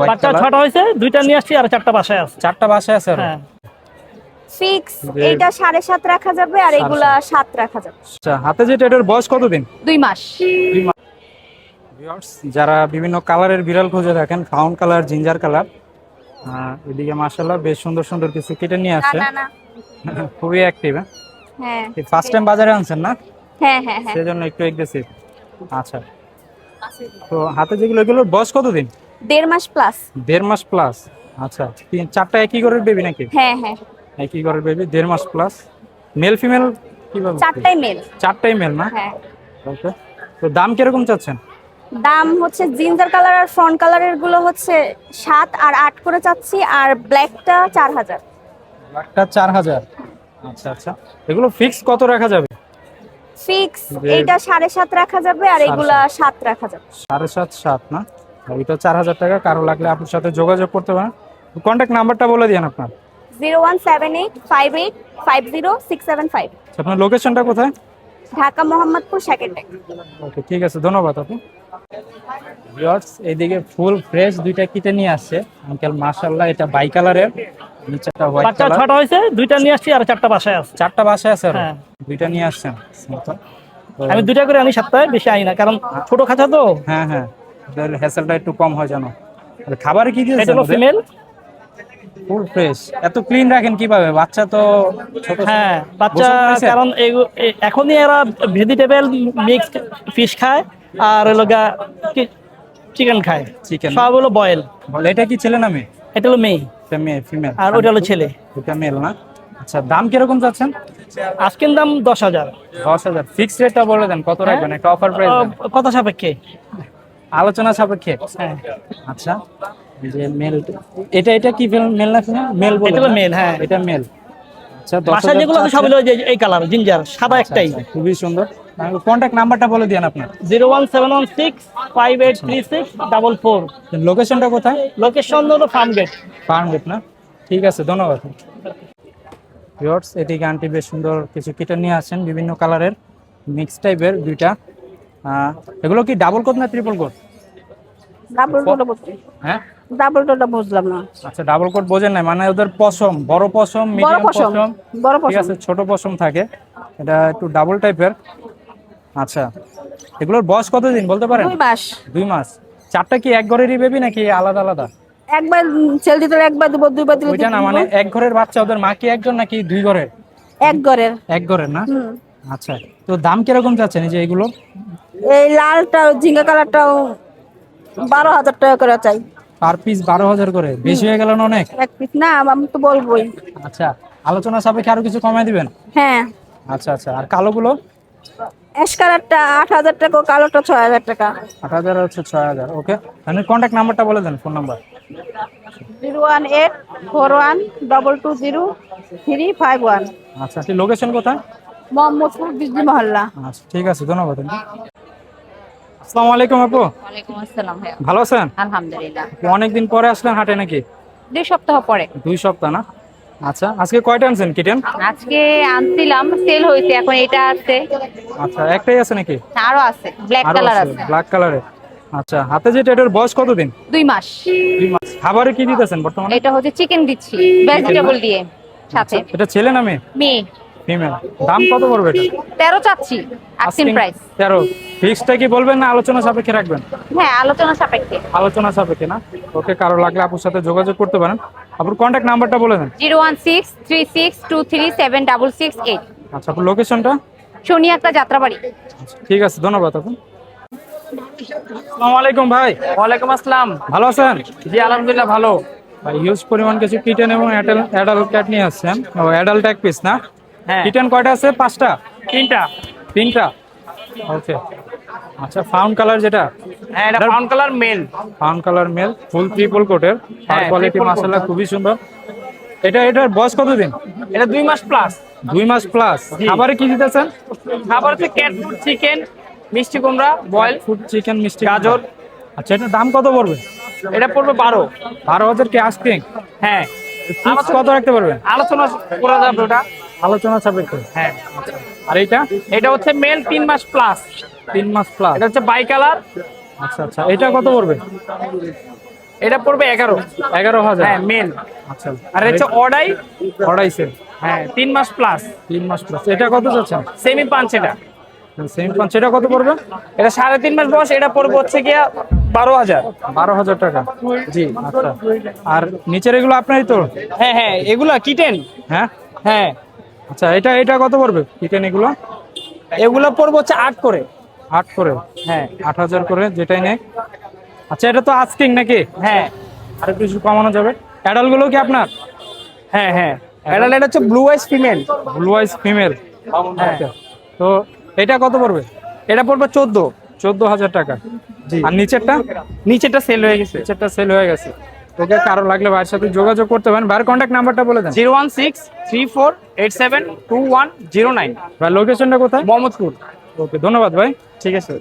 বাচ্চা ছটা হয়েছে দুইটা নিয়ে আসছি আর চারটা বাসায় আছে। চারটা বাসায় আছে হ্যাঁ। ফিক্স এটা সাড়ে সাত রাখা যাবে আর এগুলা সাত। রাখা যাবে। আচ্ছা হাতে যেটা এটার বয়স কতদিন? দুই মাস। যারা বিভিন্ন কালারের বিড়াল খুঁজে থাকেন ফাউন্ড কালার জিঞ্জার কালার এদিকে মাশাল্লাহ বেশ সুন্দর সুন্দর কিছু কেটে নিয়ে আসছে। না না। খুবই অ্যাক্টিভ হ্যাঁ? ফার্স্ট টাইম বাজারে আনছেন না? হ্যাঁ হ্যাঁ হ্যাঁ। সেজন্য একটু এগ্রেসিভ আচ্ছা। তো হাতে যেগুলো এগুলোর বয়স কতদিন? দেড় মাস প্লাস দেড় মাস প্লাস আচ্ছা তিন চারটা একই ঘরের বেবি নাকি? হ্যাঁ হ্যাঁ। একই ঘরের বেবি দেড় মাস প্লাস মেল ফিমেল কীভাবে? চারটাই মেল চারটাই মেল না? হ্যাঁ। ওকে তো দাম কীরকম চাচ্ছেন? দাম হচ্ছে জিঞ্জার কালার আর ফ্রন্ট কালারেরগুলো হচ্ছে সাত আর আট করে চাচ্ছি আর ব্ল্যাকটা চার হাজার। একটা চার হাজার। আচ্ছা আচ্ছা। এগুলো ফিক্স কত রাখা যাবে? ফিক্স এইটা সাড়ে সাত রাখা যাবে আর এগুলা সাত রাখা যাবে। সাড়ে সাত সাত না? ওইটা চার হাজার টাকা কারও লাগলে আপনার সাথে যোগাযোগ করতে পারেন। কন্ট্যাক্ট নাম্বারটা বলে দিন আপনার। Zero one seven eight five eight five zero six seven five. আচ্ছা, আপনার লোকেশনটা কোথায়? ঢাকা মোহাম্মদপুর সেকেন্ড ওকে ঠিক আছে ধন্যবাদ আপু। ভিউয়ার্স এইদিকে ফুল ফ্রেশ দুইটা কিটে নিয়ে আসছে। আঙ্কেল মাশাআল্লাহ এটা বাই কালারের নিচেটা হোয়াইট কালার ছটা হয়েছে দুইটা নিয়ে আসছি আর চারটা বাসায় আছে। চারটা বাসায় আছে আরও? হ্যাঁ। দুইটা নিয়ে আসছেন আমি দুইটা করে আমি সপ্তাহে বেশি আনি না কারণ ছোট খাঁচা তো। হ্যাঁ হ্যাঁ। হ্যাসেলটা একটু কম হয় জানো। খাবারে কি এটা দিয়েছেন হলো ফিমেল ফুল ফ্রেশ এত ক্লিন রাখেন কীভাবে? বাচ্চা তো ছোট হ্যাঁ বাচ্চা কারণ এখনই এরা ভেজিটেবল মিক্সড ফিশ খায় আর হলো চিকেন খায়। চিকেন সব হলো বয়েল এটা কি ছেলে না মেয়ে? এটা হলো মেয়ে। মেয়ে ফিমেল আর ওটা হলো ছেলে। ওটা মেল না। আচ্ছা দাম কীরকম যাচ্ছেন আজকের দাম দশ হাজার। দশ হাজার। ফিক্স রেটটা বলে দেন কত রাখবেন? একটা অফার প্রাইস কত সাপেক্ষে? আলোচনা সাপেক্ষে? হ্যাঁ। আচ্ছা। যে মেল এটা এটা কি মেল না মেল বলে এটা male, হ্যাঁ। এটা মেল আচ্ছা হাজার যেগুলো আছে সব হলো যে এই কালার জিঞ্জার সাদা একটাই। আচ্ছা, খুবই সুন্দর। কন্ট্যাক্ট নাম্বারটা বলে দিন আপনার। Zero one seven one six five eight three six double four. লোকেশনটা কোথায়? লোকেশন হলো ফার্ম গেট ফার্ম গেট না? ঠিক আছে ধন্যবাদ। ভিউয়ার্স এদিকে আন্টি বেশ সুন্দর কিছু কিটা নিয়ে আসেন বিভিন্ন কালারের মিক্স টাইপের দুইটা। এগুলো কি ডাবল কোট না ট্রিপল কোট ডাবল বুঝছি হ্যাঁ? ডাবল টোটা বুঝলাম না। আচ্ছা ডাবল কোট বোঝেন না মানে ওদের পশম বড় পশম মিডিয়াম পশম বড় পশম ঠিক আছে ছোট পশম থাকে। এটা একটু ডাবল টাইপের আচ্ছা এগুলোর বয়স কতদিন বলতে পারেন? দুই মাস। দুই মাস। চারটা কি এক ঘরেরই বেবি নাকি আলাদা আলাদা? একবার ছেলে দিতে একবার দেবো দুইবার দিলে ওইটা না মানে এক ঘরের বাচ্চা ওদের মা কি একজন নাকি দুই ঘরের? এক ঘরের। এক ঘরের না? আচ্ছা তো দাম কীরকম চাচ্ছেন এই যে এগুলো? এই লালটা ঝিঙ্গা কালারটাও বারো হাজার টাকা করে চাই। পার পিস বারো হাজার করে। বেশি হয়ে গেল না অনেক? এক পিস না আমি তো বলবোই। আচ্ছা আলোচনা সাপেক্ষে আরও কিছু কমায় দিবেন? হ্যাঁ। আচ্ছা আচ্ছা আর কালোগুলো? অ্যাশ কালারটা আট হাজার টাকা কালোটা ছয় হাজার টাকা। আট হাজার হচ্ছে ছয় হাজার ওকে। তাহলে কন্ট্যাক্ট নাম্বারটা বলে দেন phone number zero one eight four one double two zero three five one. আচ্ছা ঠিক লোকেশন কোথায়? মোহাম্মদপুর বিজলি মহল্লা। আচ্ছা ঠিক আছে ধন্যবাদ। আসসালামু আলাইকুম আপু। ওয়ালাইকুম আসসালাম ভাইয়া। ভালো আছেন? আলহামদুলিল্লাহ। অনেকদিন পরে আসলেন হাটে নাকি? দুই সপ্তাহ পরে। দুই সপ্তাহ না? আচ্ছা আজকে কয়টা আনছেন কিটেন? আজকে আনছিলাম সেল হয়েছে এখন এটা আছে। আচ্ছা একটাই আছে নাকি? আরও আছে ব্ল্যাক আরও কালার আছে আছে। ব্ল্যাক কালারের আচ্ছা হাতে যেটা এটার বয়স কতদিন? দুই মাস। দুই মাস। খাবারে কি দিতেছেন বর্তমানে? এটা হচ্ছে চিকেন দিচ্ছি ভেজিটেবল দিয়ে সাথে। এটা ছেলে না মেয়ে? মেয়ে। ফিমেল দাম কত পড়বে এটা? তেরো চাচ্ছি আক্সিন প্রাইস তেরো। ফিক্সটা কি বলবেন না আলোচনা সাপেক্ষে রাখবেন? হ্যাঁ আলোচনা সাপেক্ষে। আলোচনা সাপেক্ষে না? ওকে কারও লাগলে আপুর সাথে যোগাযোগ করতে পারেন। আপুর কন্ট্যাক্ট নাম্বারটা বলে দেন। Zero one six three six two three seven double six eight. আচ্ছা আপুর লোকেশনটা সোনিয়াকা যাত্রাবাড়ি। আচ্ছা, ঠিক আছে ধন্যবাদ আপু। আসসালামু আলাইকুম ভাই। ওয়ালাইকুম আসসালাম। ভালো আছেন? জি আলহামদুলিল্লাহ ভালো। ভাই হিউজ পরিমাণ কিছু কিটেন এবং অ্যাডাল্ট ক্যাট নিয়ে আসছেন। ও অ্যাডাল্ট এক পিস না? হ্যাঁ। কিটেন কয়টা আছে? পাঁচটা? তিনটা। তিনটা? ওকে। আচ্ছা ফাউন্ড কালার যেটা? হ্যাঁ এটা brown colour male. Found colour male full triple কোটের আর কোয়ালিটি। মাসাল্লাহ খুবই সুন্দর। এটা এটার বয়স কতদিন? এটা দুই মাস প্লাস দুই মাস প্লাস। খাবারে কি দিতেছেন? খাবার হচ্ছে ক্যাট ফুড চিকেন মিষ্টি কুমড়া বয়েল ফুড চিকেন মিষ্টি গাজর। আচ্ছা এটার দাম কত পড়বে? এটা পড়বে বারো। বারো হাজার কি আস্কিং হ্যাঁ। কত রাখতে পারবেন? আলোচনা করা যাবে ওটা। আলোচনা সাপেক্ষে। হ্যাঁ। আর এইটা? এটা হচ্ছে মেল তিন মাস প্লাস তিন মাস প্লাস এটা হচ্ছে বাই কালার আচ্ছা আচ্ছা। এটা কত পড়বে? এটা পড়বে এগারো। এগারো হাজার। হ্যাঁ মেল আচ্ছা। আর হচ্ছে অডাই। অড়াইশে হ্যাঁ তিন মাস প্লাস তিন মাস প্লাস এটা কত যাচ্ছেন সেমি পাঞ্চ এটা। সেমি পাঁচ এটা কত পড়বে? এটা সাড়ে তিন মাস বয়স এটা পড়বে হচ্ছে গিয়া বারো হাজার। বারো হাজার টাকা। জি আচ্ছা। আর নিচের এগুলো আপনারই তো? হ্যাঁ হ্যাঁ এগুলা কিটেন হ্যাঁ? হ্যাঁ। আচ্ছা এটা এটা কত পড়বে চিকেন এগুলো? এগুলো পড়বে হচ্ছে আট করে। আট করে? হ্যাঁ। আট হাজার করে যেটাই নেই আচ্ছা এটা তো আজকিং নাকি? হ্যাঁ। আর কিছু কমানো যাবে। অ্যাডালগুলো কি আপনার? হ্যাঁ হ্যাঁ। অ্যাডাল এটা হচ্ছে blue eyes female blue eyes female হ্যাঁ। তো এটা কত পড়বে? এটা পড়বে চোদ্দ। চোদ্দ হাজার টাকা। আর নিচেরটা? নিচেরটা সেল হয়ে গেছে। নিচেরটা সেল হয়ে গেছে। ওকে কারও লাগলে ভাইয়ের সাথে যোগাযোগ করতে পারেন। ভাইয়ের কন্ট্যাক্ট নাম্বারটা বলে দেন। Zero one six three four eight seven two one zero nine. ভাই লোকেশনটা কোথায়? মোহাম্মদপুর। ওকে ধন্যবাদ ভাই। ঠিক আছে।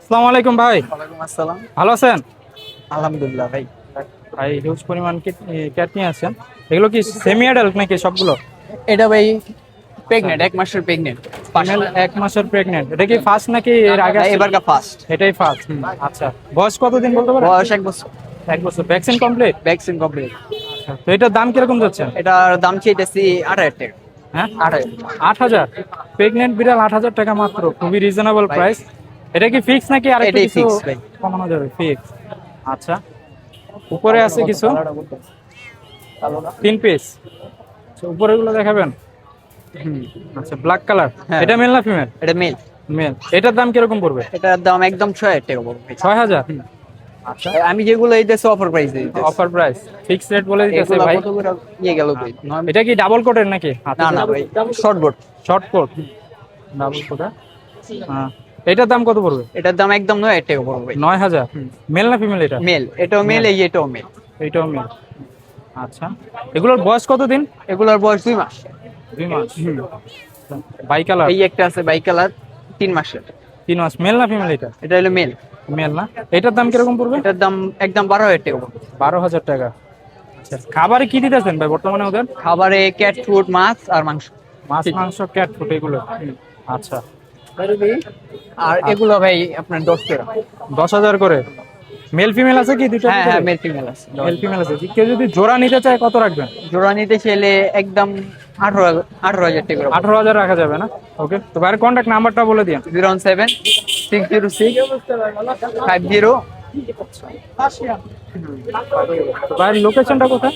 আসসালামু আলাইকুম ভাই। ওয়ালাইকুম আসসালাম। ভালো আছেন? আলহামদুলিল্লাহ ভাই। ভাই হিউজ পরিমাণ ক্যাট নিয়ে আছেন এগুলো কি সেমি অ্যাডাল্ট নাকি সবগুলো? এটা ভাই প্রেগনেন্ট এক মাসের প্রেগনেন্ট এক মাসের প্রেগনেন্ট এটা কি ফার্স্ট নাকি এর আগে? ফার্স্ট এটাই ফার্স্ট আচ্ছা। বয়স কতদিন বলতে পারেন? বয়স এক বছর। এক বছর। ভ্যাকসিন কমপ্লিট ভ্যাকসিন কমপ্লিট তো এটার দাম কীরকম যাচ্ছে? এটার দাম আট হাজার টাকা। হ্যাঁ? আট হাজার। প্রেগনেন্ট বিড়াল আট হাজার টাকা মাত্র। খুবই রিজনেবল প্রাইস এটা কি ফিক্স নাকি আর কমানো যাবে? ফিক্স আচ্ছা। উপরে আছে কিছু? তিন পিস উপরে গুলো দেখাবেন? আচ্ছা ব্ল্যাক কালার। এটা মেল না ফিমেল এটা মেল মেল এটার দাম কীরকম পড়বে? এটার দাম একদম ছয় হাজার টাকা পড়বে। ছয় হাজার? আচ্ছা আমি যেগুলো এইতেছি অফার প্রাইস দিতেছি। অফার প্রাইস ফিক্স রেট বলে দিতেছে ভাই। ইয়ে গেল ভাই? এটা কি ডাবল কোটের নাকি? না না ভাই short board short coat double কোটা হ্যাঁ। এটার দাম কত পড়বে? এটার দাম একদম নয় হাজার টাকা পড়বে ভাই। নয় হাজার? মেল না ফিমেল এটা? মেল এটাও মেল এই এটাও মেল এইটাও মেল আচ্ছা। এগুলোর বয়স কত দিন এগুলোর বয়স দুই মাস। দুই মাস। বাই কালার এই একটা আছে বাই কালার তিন মাসের। তিন মাস। মেল না ফিমেল এটা? এটা হলো মেল মেল না? এটার দাম কীরকম পড়বে? এটার দাম একদম বারো হাজার টাকা বারো হাজার টাকা। আচ্ছা খাবারে কি দিতেছেন ভাই বর্তমানে ওদের? খাবারে ক্যাট ফুড মাছ আর মাংস। মাছ মাংস ক্যাট ফুড এগুলো। আচ্ছা। আর এগুলো ভাই আপনার দশ টাকা। দশ হাজার করে? মেল ফিমেল আছে কি দুটো হ্যাঁ হ্যাঁ মেল ফিমেল আছে। মেল ফিমেল আছে। কেউ যদি জোড়া নিতে চায় কত রাখবেন? জোড়া নিতে চাইলে একদম আঠারো আঠারো হাজার টাকা আঠারো হাজার রাখা যাবে না? ওকে তো ভাইয়ের কন্ট্যাক্ট নাম্বারটা বলে দিন zero seven six zero six five zero তো লোকেশনটা কোথায়?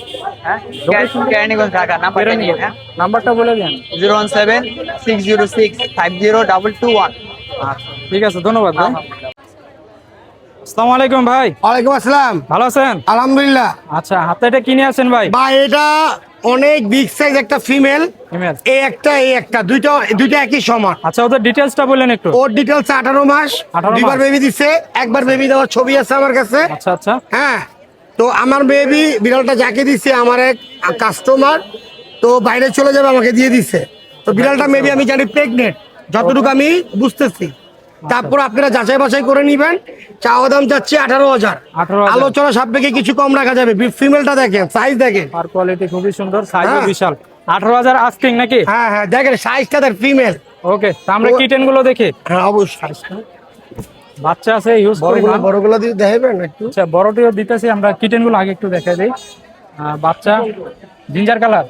কেরানীগঞ্জ ঢাকা নাম্বার নিয়ে হ্যাঁ? নাম্বারটা বলে দিন। Zero one seven six zero six five zero double two one আচ্ছা ঠিক আছে ধন্যবাদ ভাই। আসসালামু আলাইকুম ভাই। ওয়ালাইকুম আসসালাম। ভালো আছেন? আলহামদুলিল্লাহ। আচ্ছা হাতে এটা কিনে আছেন ভাই? ভাই এটা অনেক বিগ সাইজ একটা ফিমেল এই একটা এই একটা দুইটা দুইটা একই সমান। আচ্ছা ওদের ডিটেলসটা বললেন একটু। ওর ডিটেলস আঠারো মাস 18 দুইবার বেবি দিচ্ছে একবার বেবি দেওয়ার ছবি আছে আমার কাছে। আচ্ছা আচ্ছা। হ্যাঁ তো আমার বেবি বিড়ালটা যাকে দিচ্ছে আমার এক কাস্টমার তো বাইরে চলে যাবে আমাকে দিয়ে দিচ্ছে তো বিড়ালটা মেবি আমি জানি প্রেগনেন্ট যতটুকু আমি বুঝতেছি। তারপর আপনারা যাচাই বাছাই করে নিবেন। চাওয়া দাম যাচ্ছে আঠারো হাজার। 18,000 আলোচনা সাপেক্ষে কিছু কম রাখা যাবে। ফিমেলটা দেখেন সাইজ দেখেন। আর কোয়ালিটি খুবই সুন্দর সাইজও হ্যাঁ। বিশাল। আঠারো হাজার আস্কিং নাকি? হ্যাঁ হ্যাঁ দেখেন সাইজটা দেখ ফিমেল ওকে তা আমরা কিটেনগুলো দেখি। হ্যাঁ অবশ্যই বাচ্চা আছে ইউজ বড়গুলো বড়গুলো দিয়ে দেখাবেন একটু। আচ্ছা বড়টিও দিতেছি আমরা কিটেনগুলো আগে একটু দেখাই দিই। বাচ্চা জিঞ্জার কালার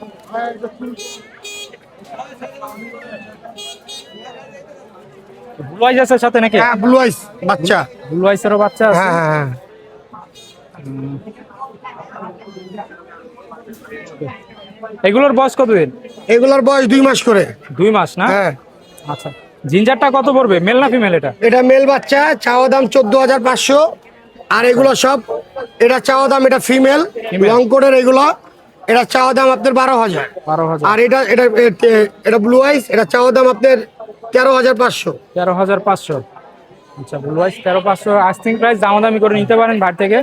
ব্লু আইস আছে সাথে নাকি? হ্যাঁ ব্লু আইস বাচ্চা। ব্লু আইসেরও বাচ্চা আছে? হ্যাঁ হ্যাঁ হ্যাঁ। এগুলোর বয়স কতদিন? এগুলোর বয়স দুই মাস করে। দুই মাস না? হ্যাঁ। আচ্ছা। জিঞ্জারটা কত পড়বে? মেল না ফিমেল এটা? এটা মেল বাচ্চা চাওয়া দাম চোদ্দ হাজার পাঁচশো। আর এগুলো সব এটা চাওয়া দাম এটা ফিমেল লং কোটের এগুলো এটা চাওয়া দাম আপনার বারো হাজার। বারো হাজার। আর এটা এটা এটা ব্লু আইস এটা চাওয়া দাম আপনার তেরো হাজার পাঁচশো। তেরো হাজার পাঁচশো। আচ্ছা ব্লু আইস তেরো পাঁচশো। আস্তিং প্রাইস দামাদামি করে নিতে পারেন বাড়ি থেকে।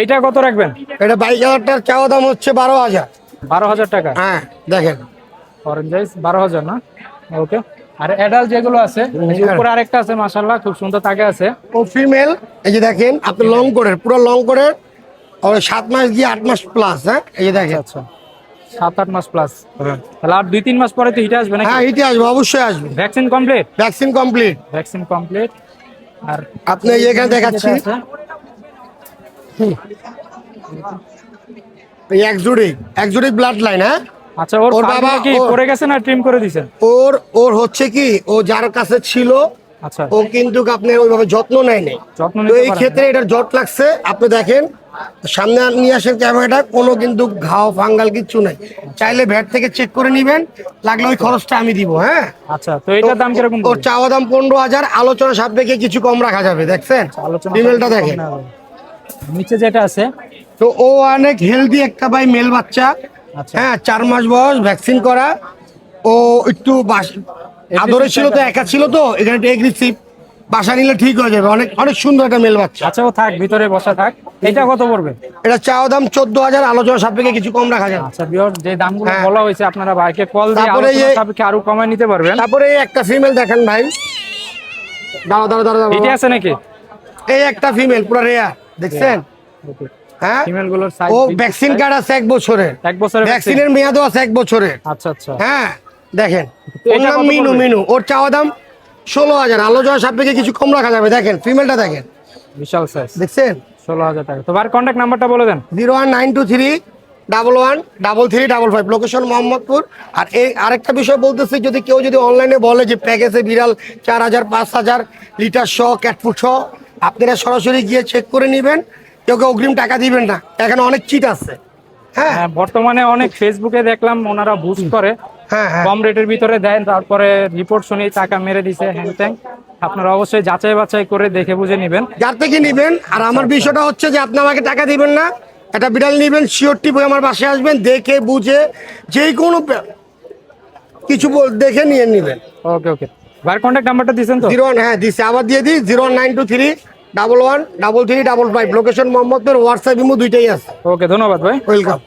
এইটা কত রাখবেন? এটা বাইশ হাজারটার চাওয়া দাম হচ্ছে বারো হাজার। বারো হাজার টাকা? হ্যাঁ দেখেন। অরেঞ্জ আইস বারো হাজার না? ওকে। আর অ্যাডাল্ট যেগুলো আছে উপরে আরেকটা আছে মাশাল্লাহ খুব সুন্দর তাকে আছে। ও ফিমেল এই যে দেখেন আপনার লং কোটের পুরো লং করে ওই সাত মাস দিয়ে আট মাস প্লাস হ্যাঁ? এই যে দেখেন। আচ্ছা। সাত আট মাস প্লাস তাহলে আর দুই তিন মাস পরে তো হিটে আসবে নাকি? হ্যাঁ এটি আসবে অবশ্যই আসবে। Vaccine complete vaccine complete vaccine complete আর আপনি এই এখানে দেখাচ্ছি। যেটা আছে, এই একজুডিক একজুডিক ব্লাড লাইন হ্যাঁ? আচ্ছা ওর বাবা কি পড়ে গেছে না ট্রিম করে দিয়েছেন ওর ওর হচ্ছে কি ও যার কাছে ছিল ও কিন্তু আপনি ওইভাবে যত্ন নেয় নাই। তো এই ক্ষেত্রে এটার জট লাগছে। আপনি দেখেন সামনে নিয়ে আসেন ক্যামেরাটা কোনো কিন্তু ঘাও ফাঙ্গাল কিচ্ছু নাই। চাইলে ভ্যাট থেকে চেক করে নিবেন লাগলে ওই খরচটা আমি দিব হ্যাঁ? আচ্ছা তো এটার দাম কীরকম ওর চাওয়া দাম পনেরো হাজার আলোচনা সাপেক্ষে কিছু কম রাখা যাবে দেখছেন? ফিমেলটা দেখেন। নিচে যেটা আছে? তো ও অনেক হেলদি একটা ভাই মেল বাচ্চা। আচ্ছা। হ্যাঁ চার মাস বয়স ভ্যাকসিন করা। ও একটু আদরে ছিল তো একা ছিল তো এখানে একটু এগ্রেসিভ বাসা নিলে ঠিক হয়ে যাবে অনেক অনেক সুন্দর একটা মেল বাচ্চা। আচ্ছা ও থাক ভিতরে বসা থাক। এটা কত পড়বে? এটা চাওয়া দাম চোদ্দ হাজার আলোচনা সাপেক্ষে কিছু কম রাখা যাবে আচ্ছা বিয়র যে দামগুলো হ্যাঁ। বলা হয়েছে আপনারা ভাইকে কল দিয়ে আলোচনা সাপেক্ষে আরও কমায় নিতে পারবেন। তারপরে এই একটা ফিমেল দেখেন ভাই। দাঁড়া দাঁড়া দাঁড়া এটা আছে নাকি? এই একটা ফিমেল পুরো রেয়ার দেখছেন? হ্যাঁ? ফিমেল সাইজ ও ভ্যাকসিন কার্ড আছে এক বছরের। এক বছরের ভ্যাকসিনের মেয়াদও আছে এক বছরের। আচ্ছা আচ্ছা। হ্যাঁ। দেখেন ওর নাম মিনু মিনু ওর চাওয়া দাম ষোলো হাজার আলো আলোচনা সাপেক্ষে কিছু কম রাখা যাবে। দেখেন ফিমেলটা দেখেন। বিশাল সাইজ দেখছেন? ষোলো হাজার টাকা। তো ভাই কন্ট্যাক্ট নাম্বারটা বলে দেন। Zero one nine two three double one double three double five. Location Mohammadpur. আর এই আরেকটা বিষয় বলতেছি যদি কেউ যদি অনলাইনে বলে যে প্যাকেজে বিড়াল চার হাজার পাঁচ হাজার লিটার শ ক্যাটফুট শ আপনারা সরাসরি গিয়ে চেক করে নেবেন। কেউ কেউ অগ্রিম টাকা দিবেন না। এখানে অনেক চিট আছে। হ্যাঁ? হ্যাঁ বর্তমানে অনেক ফেসবুকে দেখলাম ওনারা বুস্ট করে। কম রেটের ভিতরে দেন তারপরে রিপোর্ট শুনি টাকা মেরে দিছে হ্যাং ত্যাং আপনারা অবশ্যই যাচাই বাছাই করে দেখে বুঝে নেবেন। যার থেকে নিবেন আর আমার বিষয়টা হচ্ছে যে আপনি আমাকে টাকা দিবেন না একটা বিড়াল নিবেন শিওরটি বই আমার বাসায় আসবেন দেখে বুঝে যেই কোনো কিছু বল- দেখে নিয়ে নিবেন। ওকে ওকে ভাইয়ের কন্ট্যাক্ট নাম্বারটা দিয়েছেন তো? জিরো হ্যাঁ দিচ্ছি আবার দিয়ে দিই zero nine two three double one double three double five. Location Mohammadpur WhatsApp imo দুইটাই আছে। ওকে ধন্যবাদ ভাই। ওয়েলকাম